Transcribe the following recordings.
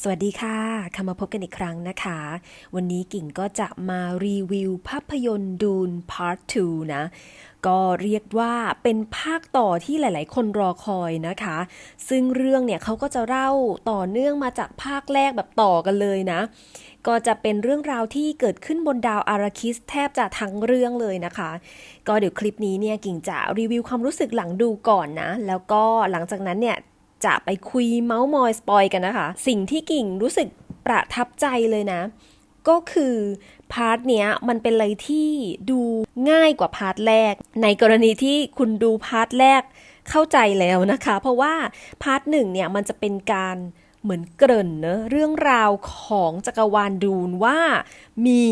สวัสดีค่ะคำมาพบกันอีกครั้งนะคะ วันนี้กิ่งก็จะมารีวิวภาพยนตร์ดูน Part 2 นะ ก็เรียกว่าเป็นภาคต่อที่หลาย ๆ คนรอคอยนะคะ ซึ่งเรื่องเนี่ยเขาก็จะเล่าต่อเนื่องมาจากภาคแรกแบบต่อกันเลยนะ ก็จะเป็นเรื่องราวที่เกิดขึ้นบนดาวอาราคิสแทบจะทั้งเรื่องเลยนะคะ ก็เดี๋ยวคลิปนี้เนี่ยกิ่งจะรีวิวความรู้สึกหลังดูก่อนนะ แล้วก็หลังจากนั้นเนี่ย จะไปคุยเมาส์มอยสปอยกันนะคะ สิ่งที่กิ่งรู้สึกประทับใจเลยนะ ก็คือพาร์ทเนี้ยมันเป็นอะไรที่ดูง่ายกว่าพาร์ทแรก ในกรณีที่คุณดูพาร์ทแรกเข้าใจแล้วนะคะ เพราะว่าพาร์ทหนึ่งเนี่ยมันจะเป็นการ เหมือนเกริ่นเนะเรื่องราวของจักรวาลดูนว่า มี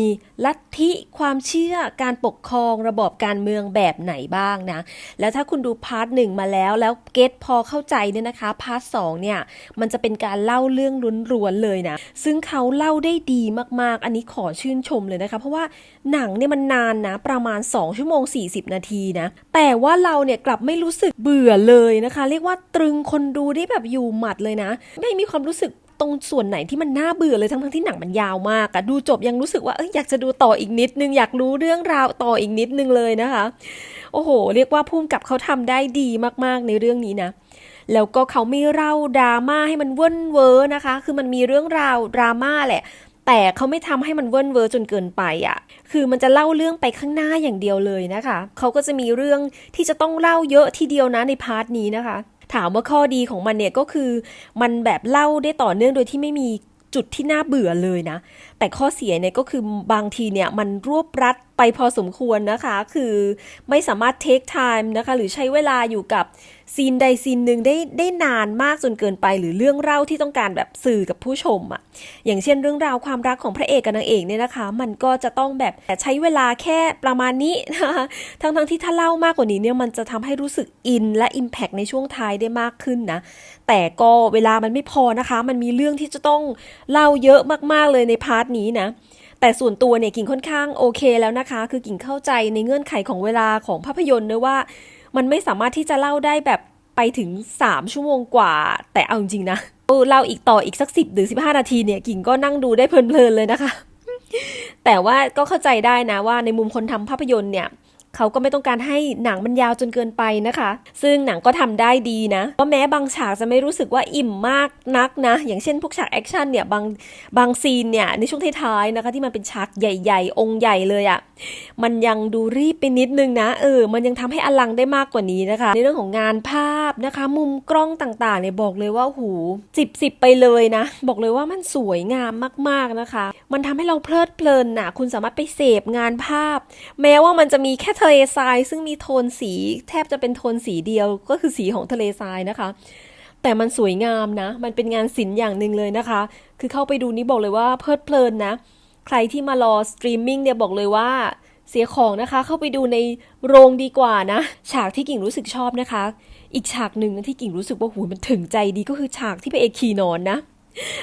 ลัทธิความเชื่อการปกครองระบอบการเมืองแบบไหนบ้างนะ แล้วถ้าคุณดูพาร์ทหนึ่งมาแล้วแล้วเก็ตพอเข้าใจเนี่ยนะคะพาร์ทสองเนี่ยมันจะเป็นการเล่าเรื่องล้วนๆเลยนะ ซึ่งเขาเล่าได้ดีมากๆ อันนี้ขอชื่นชมเลยนะคะ เพราะว่าหนังเนี่ยมันนานนะประมาณ 2 ชั่วโมง 40 นาทีนะ แต่ว่าเราเนี่ยกลับไม่รู้สึกเบื่อเลยนะคะ เรียกว่าตรึงคนดูได้แบบอยู่หมัดเลยนะ ไม่มีความรู้สึกตรงส่วนไหนที่มันน่าเบื่อเลยทั้งๆที่หนังมันยาวมากอะดูจบยังรู้สึกว่าเอยอยากจะดูต่ออีกนิดนึงอยากรู้เรื่องราวต่ออีกนิดนึงเลยนะคะ โอ้โห เรียกว่าพุ่มกับเขาทำได้ดีมากๆในเรื่องนี้นะแล้วก็เขาไม่เล่าดราม่าให้มันเว่นเวอร์นะคะ คือมันมีเรื่องราวดราม่าแหละ แต่เขาไม่ทำให้มันเว่นเวอร์จนเกินไปอะ่ะ คือมันจะเล่าเรื่องไปข้างหน้าอย่างเดียวเลยนะคะ เขาก็จะมีเรื่องที่จะต้องเล่าเยอะทีเดียวนะในพาร์ทนี้นะคะ ถามว่าข้อดีของมันเนี่ยก็คือ มันแบบเล่าได้ต่อเนื่องโดยที่ไม่มีจุดที่น่าเบื่อเลยนะ แต่ข้อเสียเนี่ยก็คือบางทีเนี่ยมันรวบรัดไปพอสมควรนะคะ คือไม่สามารถเทคไทม์นะคะ หรือใช้เวลาอยู่กับซีนใดซีนหนึ่งได้ได้นานมากจนเกินไป หรือเรื่องเล่าที่ต้องการแบบสื่อกับผู้ชมอะ่ะอย่างเช่นเรื่องราวความรักของพระเอกกับนางเอกเนี่ยนะคะ มันก็จะต้องแบบใช้เวลาแค่ประมาณนี้นะคะทั้งทั้งที่ถ้าเล่ามากกว่านี้เนี่ยมันจะทำให้รู้สึกอินและอิมแพกในช่วงท้ายได้มากขึ้นนะ แต่ก็เวลามันไม่พอนะคะ มันมีเรื่องที่จะต้องเล่าเยอะมากๆเลยในพาร์ทนี้นะแต่ส่วนตัวเนี่ยกิ่งค่อนข้างโอเคแล้วนะคะ คือกิ่งเข้าใจในเงื่อนไขของเวลาของภาพยนตร์นะว่า มันไม่สามารถที่จะเล่าได้แบบไปถึง 3 ชั่วโมงกว่า แต่เอาจริงๆนะเล่าอีกต่ออีกสัก 10 หรือ 15 นาทีเนี่ยกิ่งก็นั่งดูได้เพลินๆเลยนะคะ แต่ว่าก็เข้าใจได้นะว่าในมุมคนทำภาพยนตร์เนี่ย เขาก็ไม่ต้องการให้หนังมันยาวจนเกินไปนะคะ ซึ่งหนังก็ทำได้ดีนะเพราแม้บางฉากจะไม่รู้สึกว่าอิ่มมากนักนะ อย่างเช่นพวกฉากแอคชั่นเนี่ยบางบางซีนเนี่ยในช่วงท้ายๆนะคะ ที่มันเป็นฉากใหญ่ๆ องค์ใหญ่เลยอะ่ะมันยังดูรีบไปนิดนึงนะเออมันยังทำให้อลังได้มากกว่านี้นะคะ ในเรื่องของงานภาพนะคะ มุมกล้องต่างๆเนี่ยบอกเลยว่าหูสิบสิบไปเลยนะ บอกเลยว่ามันสวยงามมากๆนะคะ มันทำให้เราเพลิดเพลินนะคุณสามารถไปเสพงานภาพ แม้ว่ามันจะมีแค่ทะเลทรายซึ่งมีโทนสีแทบจะเป็นโทนสีเดียวก็คือสีของทะเลทรายนะคะ แต่มันสวยงามนะ มันเป็นงานศิลป์อย่างหนึ่งเลยนะคะ คือเข้าไปดูนี่บอกเลยว่าเพลิดเพลินนะ ใครที่มารอสตรีมมิ่งเนี่ยบอกเลยว่าเสียของนะคะ เข้าไปดูในโรงดีกว่านะ ฉากที่กิ่งรู้สึกชอบนะคะ อีกฉากหนึ่งที่กิ่งรู้สึกว่าหูมันถึงใจดีก็คือฉากที่พระเอกขี่นอนนะ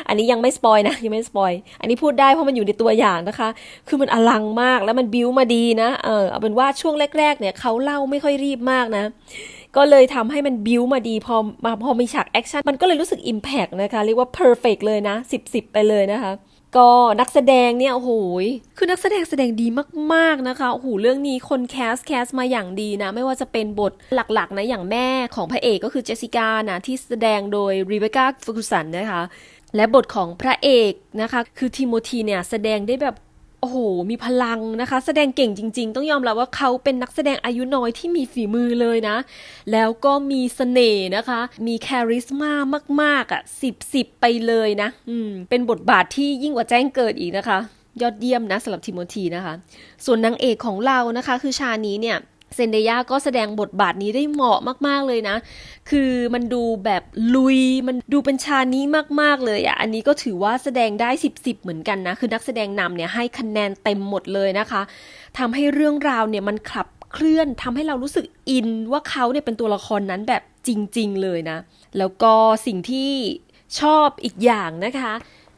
อันนี้ยังไม่สปอยนะยังไม่สปอย อันนี้พูดได้เพราะมันอยู่ในตัวอย่างนะคะ คือมันอลังมากแล้วมันบิวมาดีนะเออเอาเป็นว่าช่วงแรก ๆ เนี่ยเขาเล่าไม่ค่อยรีบมากนะ ก็เลยทำให้มันบิวมาดีพอมาพอมีฉากแอคชั่นมันก็เลยรู้สึกอิมแพกนะคะเรียกว่าเพอร์เฟกเลยนะสิบสิบไปเลยนะคะก็นักแสดงเนี่ยโอ้โหคือนักแสดงแสดงดีมากๆนะคะโอ้โหเรื่องนี้คนแคสแคสมาอย่างดีนะ ไม่ว่าจะเป็นบทหลักๆนะอย่างแม่ของพระเอกก็คือเจสสิก้านะที่แสดงโดยรีเบคก้าฟูกุสันนะคะ และบทของพระเอกนะคะ คือทิโมธีเนี่ยแสดงได้แบบโอ้โห มีพลังนะคะ แสดงเก่งจริง ๆ ต้องยอมรับว่าเขาเป็นนักแสดงอายุน้อยที่มีฝีมือเลยนะ แล้วก็มีเสน่ห์นะคะ มีแคริสมามาก ๆอะสิบสิบไปเลยนะ อืม เป็นบทบาทที่ยิ่งกว่าแจ้งเกิดอีกนะคะ ยอดเยี่ยมนะสำหรับทิโมธีนะคะ ส่วนนางเอกของเรานะคะ คือชานี้เนี่ย เซนเดย่าก็แสดงบทบาทนี้ได้เหมาะมากๆเลยนะ คือมันดูแบบลุย มันดูเป็นชานี้มากๆเลยอะ่ะ อันนี้ก็ถือว่าแสดงได้สิบสิบเหมือนกันนะ คือนักแสดงนำเนี่ยให้คะแนนเต็มหมดเลยนะคะทำให้เรื่องราวเนี่ยมันขับเคลื่อนทำให้เรารู้สึกอินว่าเขาเนี่ยเป็นตัวละครนั้นแบบจริง ๆ เลยนะ แล้วก็สิ่งที่ชอบอีกอย่างนะคะ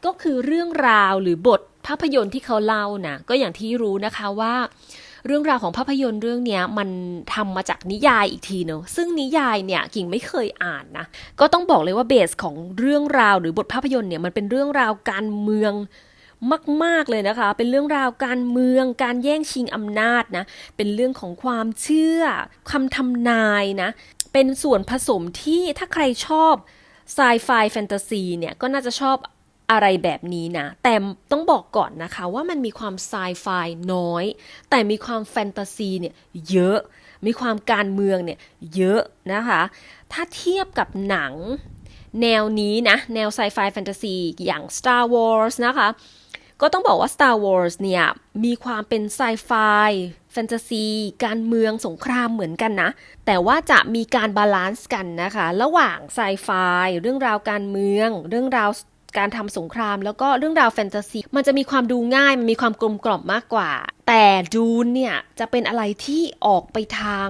ก็คือเรื่องราวหรือบทภาพยนตร์ที่เขาเล่านะก็อย่างที่รู้นะคะว่า เรื่องราวของภาพยนตร์เรื่องนี้มันทำมาจากนิยายอีกทีเนอะซึ่งนิยายเนี่ยกิ่งไม่เคยอ่านนะก็ต้องบอกเลยว่าเบสของเรื่องราวหรือบทภาพยนตร์เนี่ยมันเป็นเรื่องราวการเมืองมาก ๆ เลยนะคะ เป็นเรื่องราวการเมือง การแย่งชิงอำนาจนะ เป็นเรื่องของความเชื่อคำทำนายนะ เป็นส่วนผสมที่ถ้าใครชอบไซไฟแฟนตาซีเนี่ย ก็น่าจะชอบ อะไรแบบนี้นะ แต่ต้องบอกก่อนนะคะว่ามันมีความไซไฟน้อย แต่มีความแฟนตาซีเนี่ยเยอะ มีความการเมืองเนี่ยเยอะนะคะ ถ้าเทียบกับหนังแนวนี้นะ แนวไซไฟแฟนตาซีอย่าง Star Wars นะคะ ก็ต้องบอกว่า Star Wars เนี่ย มีความเป็นไซไฟแฟนตาซีการเมืองสงครามเหมือนกันนะ แต่ว่าจะมีการบาลานซ์กันนะคะ ระหว่างไซไฟเรื่องราวการเมือง เรื่องราว การทำสงคราม แล้วก็เรื่องราวแฟนตาซี มันจะมีความดูง่ายมันมีความกลมกล่อมมากกว่า แต่ดูนเนี่ยจะเป็นอะไรที่ออกไปทาง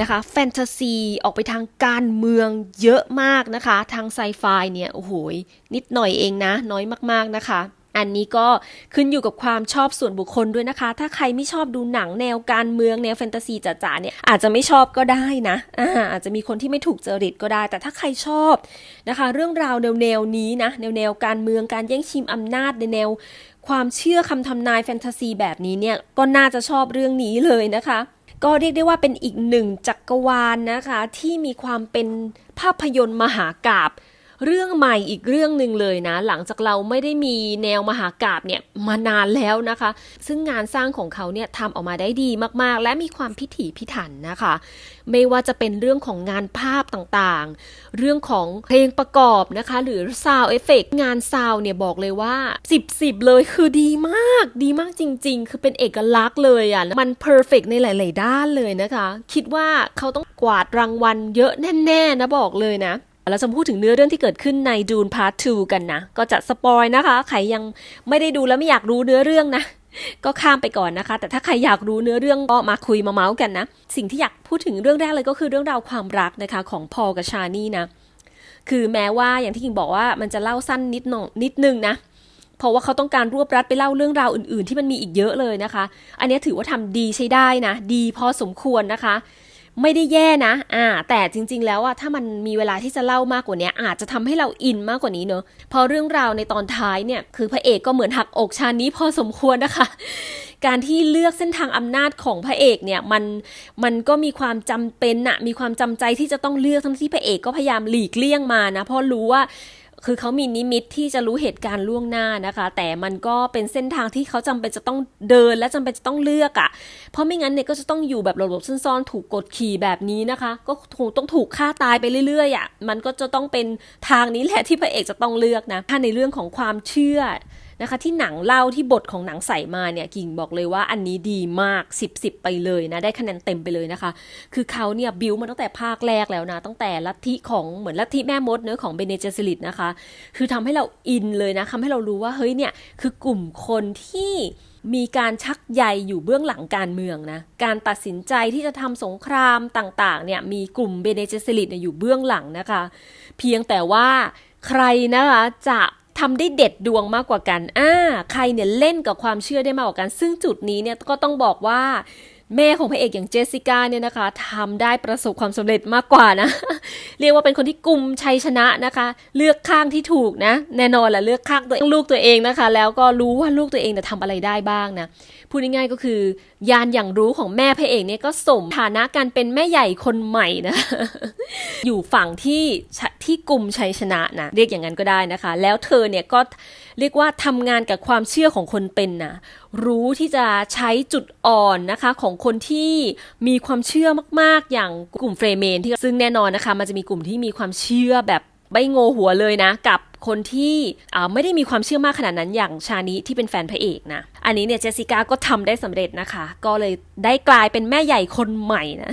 นะคะแฟนตาซีออกไปทางการเมืองเยอะมากนะคะ ทางไซไฟเนี่ยโอ้โหนิดหน่อยเองนะ น้อยมากๆนะคะ อันนี้ก็ขึ้นอยู่กับความชอบส่วนบุคคลด้วยนะคะ ถ้าใครไม่ชอบดูหนังแนวการเมืองแนวแฟนตาซีจ๋าๆเนี่ยอาจจะไม่ชอบก็ได้นะอ่าอาจจะมีคนที่ไม่ถูกจริตก็ได้ แต่ถ้าใครชอบนะคะ เรื่องราวแนวแนวๆนี้นะแนวแนวๆการเมืองการแย่งชิงอำนาจในแนวความเชื่อคำทำนายแฟนตาซีแบบนี้เนี่ยก็น่าจะชอบเรื่องนี้เลยนะคะ ก็เรียกได้ว่าเป็นอีกหนึ่งจักรวาลนนะคะ ที่มีความเป็นภาพยนตร์มหากาบ เรื่องใหม่อีกเรื่องหนึ่งเลยนะ หลังจากเราไม่ได้มีแนวมหากาบเนี่ยมานานแล้วนะคะ ซึ่งงานสร้างของเขาเนี่ยทำออกมาได้ดีมากๆ และมีความพิถีพิถันนะคะ ไม่ว่าจะเป็นเรื่องของงานภาพต่างๆ เรื่องของเพลงประกอบนะคะ หรือ Sound Effect งานซาวเนี่ยบอกเลยว่า 10 10 เลยคือดีมากดีมากจริง ๆ คือเป็นเอกลักษณ์เลยอะมัน perfect ในหลาย ๆ ด้านเลยนะคะ คิดว่าเขาต้องกวาดรางวัลเยอะแน่ ๆ นะบอกเลยนะ เราจะพูดถึงเนื้อเรื่องที่เกิดขึ้นในดูนพาร์ท 2 กันนะ ก็จะสปอยนะคะ ใครยังไม่ได้ดูแล้วไม่อยากรู้เนื้อเรื่องนะ ก็ข้ามไปก่อนนะคะ แต่ถ้าใครอยากรู้เนื้อเรื่องก็มาคุยมาเมาส์กันนะ สิ่งที่อยากพูดถึงเรื่องแรกเลยก็คือเรื่องราวความรักนะคะของพอลกับชานี่นะ คือแม้ว่าอย่างที่คิงบอกว่ามันจะเล่าสั้นนิดหน่อยนิดนึงนะ เพราะว่าเขาต้องการรวบรัดไปเล่าเรื่องราวอื่น ๆ ที่มันมีอีกเยอะเลยนะคะ อันนี้ถือว่าทำดีใช้ได้นะ ดีพอสมควรนะคะ ไม่ได้แย่นะอ่าแต่จริง ๆ แล้วอะถ้ามันมีเวลาที่จะเล่ามากกว่านี้อาจจะทำให้เราอินมากกว่านี้เนอะเพราะเรื่องราวในตอนท้ายเนี่ยคือพระเอกก็เหมือนหักอกชานี้พอสมควรนะคะ การที่เลือกเส้นทางอำนาจของพระเอกเนี่ยมันมันก็มีความจำเป็นอะมีความจำใจที่จะต้องเลือกทั้งที่พระเอกก็พยายามหลีกเลี่ยงมานะเพราะรู้ว่า คือเขามีนิมิตที่จะรู้เหตุการณ์ล่วงหน้านะคะ แต่มันก็เป็นเส้นทางที่เขาจำเป็นจะต้องเดินและจำเป็นจะต้องเลือกอะ่ะ เพราะไม่งั้นเนี่ยก็จะต้องอยู่แบบหลบๆซ่อนๆถูกกดขี่แบบนี้นะคะ ก็ถูกต้องถูกฆ่าตายไปเรื่อยๆอะ่ะมันก็จะต้องเป็นทางนี้แหละที่พระเอกจะต้องเลือกนะถ้าในเรื่องของความเชื่อ นะคะ ที่หนังเล่าที่บทของหนังใส่มาเนี่ยกิ่งบอกเลยว่าอันนี้ดีมาก 10 10 ไปเลยนะ ได้คะแนนเต็มไปเลยนะคะ คือเขาเนี่ยบิวมาตั้งแต่ภาคแรกแล้วนะ ตั้งแต่ลัทธิของเหมือนลัทธิแม่มดเนื้อของเบเนเจสลิตนะคะ คือทำให้เราอินเลยนะทำให้เรารู้ว่าเฮ้ยเนี่ยคือกลุ่มคนที่มีการชักใยอยู่เบื้องหลังการเมืองนะ การตัดสินใจที่จะทำสงครามต่างๆเนี่ยมีกลุ่มเบเนเจสลิตอยู่เบื้องหลังนะคะ เพียงแต่ว่าใครนะคะจะ ทำได้เด็ดดวงมากกว่ากันอ่าใครเนี่ยเล่นกับความเชื่อได้มากกว่ากัน ซึ่งจุดนี้เนี่ยก็ต้องบอกว่า แม่ของพระเอกอย่างเจสสิก้าเนี่ยนะคะทำได้ประสบความสำเร็จมากกว่านะ เรียกว่าเป็นคนที่กลุ่มชัยชนะนะคะ เลือกข้างที่ถูกนะ แน่นอนแหละเลือกข้างตัวเองลูกตัวเองนะคะ แล้วก็รู้ว่าลูกตัวเองเนี่ยทำอะไรได้บ้างนะพูดง่ายๆก็คือยานอย่างรู้ของแม่พระเอกเนี่ยก็สมฐานะการเป็นแม่ใหญ่คนใหม่นะ อยู่ฝั่งที่ที่กลุ่มชัยชนะนะเรียกอย่างนั้นก็ได้นะคะ แล้วเธอเนี่ยก็เรียกว่าทำงานกับความเชื่อของคนเป็นนะ รู้ที่จะใช้จุดอ่อนนะคะของคนที่มีความเชื่อมากๆ อย่างกลุ่มเฟรเมนที่ซึ่งแน่นอนนะคะ มันจะมีกลุ่มที่มีความเชื่อแบบไม่งหัวเลยนะ กับคนที่ไม่ได้มีความเชื่อมากขนาดนั้นอย่างชานิที่เป็นแฟนพระเอกนะ อันนี้เนี่ยเจสสิก้าก็ทำได้สำเร็จนะคะ ก็เลยได้กลายเป็นแม่ใหญ่คนใหม่นะ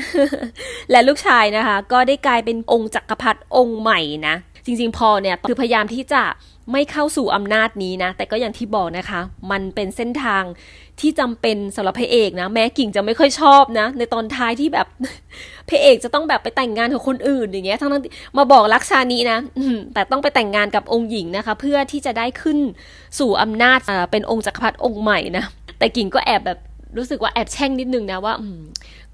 และลูกชายนะคะ ก็ได้กลายเป็นองค์จักรพรรดิองค์ใหม่นะ จริงๆพอเนี่ยคือพยายามที่จะ ไม่เข้าสู่อำนาจนี้นะ แต่ก็อย่างที่บอกนะคะ มันเป็นเส้นทางที่จำเป็นสำหรับพระเอกนะ แม้กิ่งจะไม่ค่อยชอบนะ ในตอนท้ายที่แบบพระเอกจะต้องแบบไปแต่งงานกับคนอื่นอย่างเงี้ยทั้งที่มาบอกรักชานีนะแต่ต้องไปแต่งงานกับองค์หญิงนะคะ เพื่อที่จะได้ขึ้นสู่อำนาจเป็นองค์จักรพรรดิองค์ใหม่นะแต่กิ่งก็แอบแบบ รู้สึกว่าแอบแช่งนิดนึงนะว่าอื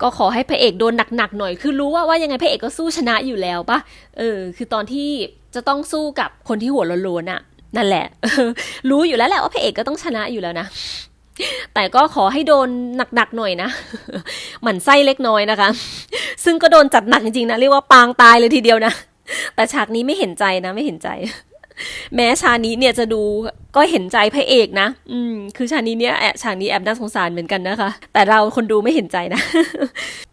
ก็ขอให้พระเอกโดนหนักๆหน่อย คือรู้ว่าว่ายังไงพระเอกก็สู้ชนะอยู่แล้วปะเออ คือตอนที่จะต้องสู้กับคนที่หัวโลนๆอะนั่นแหละ รู้อยู่แล้วแหละว่าพระเอกก็ต้องชนะอยู่แล้วนะแต่ก็ขอให้โดนหนักๆหน่อยนะหมั่นไส้เล็กน้อยนะคะ ซึ่งก็โดนจัดหนักจริงๆนะเรียกว่าปางตายเลยทีเดียวนะ แต่ฉากนี้ไม่เห็นใจนะไม่เห็นใจ แม้ชานี้เนี่ยจะดูก็เห็นใจพระเอกนะ อืม คือชานี้เนี่ยแอบฉากนี้แอบน่าสงสารเหมือนกันนะคะ แต่เราคนดูไม่เห็นใจนะ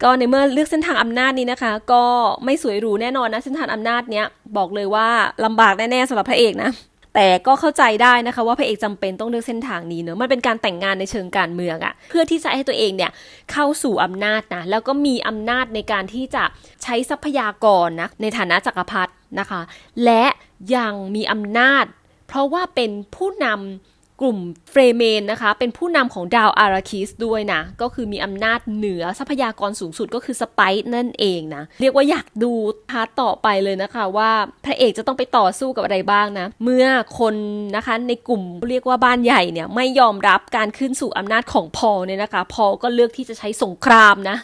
ก็ในเมื่อเลือกเส้นทางอำนาจนี้นะคะ ก็ไม่สวยหรูแน่นอนนะเส้นทางอำนาจเนี้ยบอกเลยว่าลำบากแน่ๆสำหรับพระเอกนะแต่ก็เข้าใจได้นะคะว่าพระเอกจำเป็นต้องเลือกเส้นทางนี้เนอะมันเป็นการแต่งงานในเชิงการเมืองอะเพื่อที่จะให้ตัวเองเนี่ยเข้าสู่อำนาจนะแล้วก็มีอำนาจในการที่จะใช้ทรัพยากรนะในฐานะจักรพรรดินะคะ และ ยังมีอำนาจ เพราะว่าเป็นผู้นำ กลุ่มเฟรเมนนะคะ เป็นผู้นำของดาวอาราคิสด้วยนะ ก็คือมีอำนาจเหนือทรัพยากรสูงสุดก็คือสไปซ์นั่นเองนะ เรียกว่าอยากดูพาร์ต่อไปเลยนะคะว่าพระเอกจะต้องไปต่อสู้กับอะไรบ้างนะ เมื่อคนนะคะในกลุ่มเรียกว่าบ้านใหญ่เนี่ยไม่ยอมรับการขึ้นสู่อำนาจของพอลเนี่ยนะคะ พอลก็เลือกที่จะใช้สงครามนะ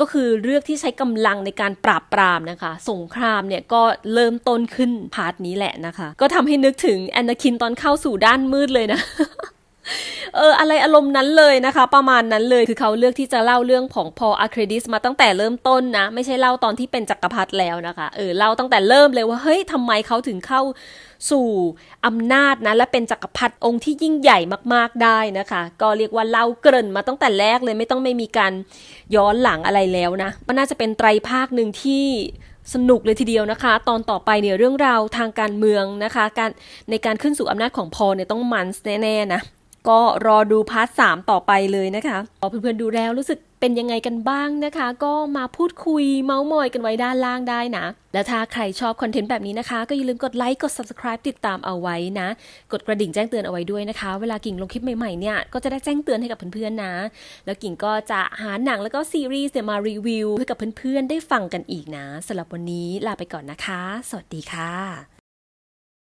ก็คือเลือกที่ใช้กำลังในการปราบปรามนะคะ สงครามเนี่ยก็เริ่มต้นขึ้นพาร์ทนี้แหละนะคะ ก็ทำให้นึกถึงแอนนาคินตอนเข้าสู่ด้านมืดเลยนะเอออะไรอารมณ์นั้นเลยนะคะ ประมาณนั้นเลยคือเขาเลือกที่จะเล่าเรื่องของพออาร์เครดิสมาตั้งแต่เริ่มต้นนะ ไม่ใช่เล่าตอนที่เป็นจักรพรรดิแล้วนะคะเออเล่าตั้งแต่เริ่มเลยว่าเฮ้ยทำไมเขาถึงเข้าสู่อำนาจนะและเป็นจักรพรรดิองค์ที่ยิ่งใหญ่มากๆได้นะคะ ก็เรียกว่าเล่าเกริ่นมาตั้งแต่แรกเลยไม่ต้องไม่มีการย้อนหลังอะไรแล้วนะมันน่าจะเป็นไตรภาคหนึ่งที่ สนุกเลยทีเดียวนะคะ ตอนต่อไปเนี่ยเรื่องราวทางการเมืองนะคะการในการขึ้นสู่อำนาจของพอลเนี่ยต้องมันแน่ๆนะก็รอดูพาร์ทสามต่อไปเลยนะคะพอเพื่อนๆดูแล้วรู้สึก เป็นยังไงกันบ้างนะคะ ก็มาพูดคุยเมาส์มอยกันไว้ด้านล่างได้นะ แล้วถ้าใครชอบคอนเทนต์แบบนี้นะคะ ก็อย่าลืมกดไลค์กด subscribe ติดตามเอาไว้นะ กดกระดิ่งแจ้งเตือนเอาไว้ด้วยนะคะ เวลากิ่งลงคลิปใหม่ๆเนี่ยก็จะได้แจ้งเตือนให้กับเพื่อนๆนะ แล้วกิ่งก็จะหาหนังแล้วก็ซีรีส์เนี่ยมารีวิวให้กับเพื่อนๆได้ฟังกันอีกนะสำหรับวันนี้ลาไปก่อนนะคะ สวัสดีค่ะ